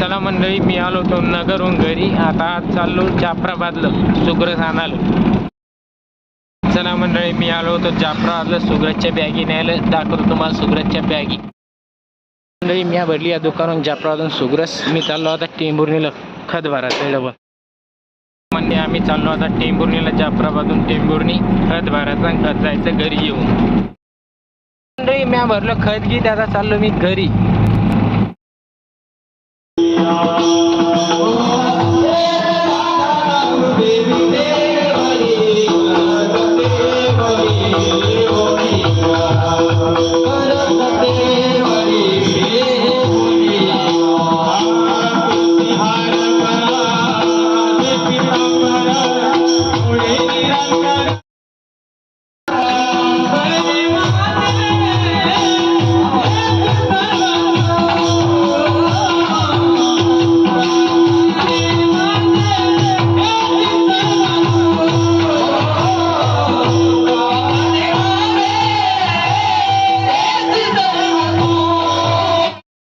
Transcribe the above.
चला मंडळी मी आलो होतो नगरहून घरी. आता चाललो जाफराबादला सुग्रस आणायला चला मंडळी मी आलो होतो जाफराबादला सुग्रजच्या बॅगी न्यायला. दाखवतो तुम्हाला सुग्रजच्या बॅगी. मंडळी मी भरली या दुकानातून जाफराबादून सुग्रस. मी चाललो आता टेंभुर्णीला खत भरायचं डबल म्हणजे आम्ही चाललो आता टेंभुर्णीला जाफराबादून टेंभुर्णी खत भरायचं आणि खत जायचं घरी येऊन. मंडळी मी भरलं खत गीत आता चाललो मी घरी. Oh.